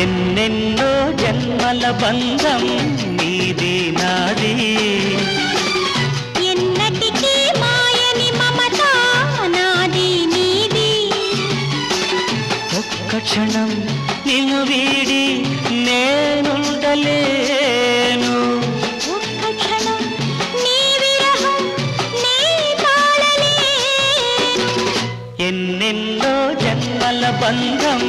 ఎన్నెన్నో జన్మల బంధం నీదే నాదే. ఎన్నటికీ మాయని మమత నాది నీది. ఒక్క క్షణం నిన్ను వీడి నేనుండలేను. ఒక్క క్షణం నీ విరహం నీ ఎన్నెన్నో జన్మల బంధం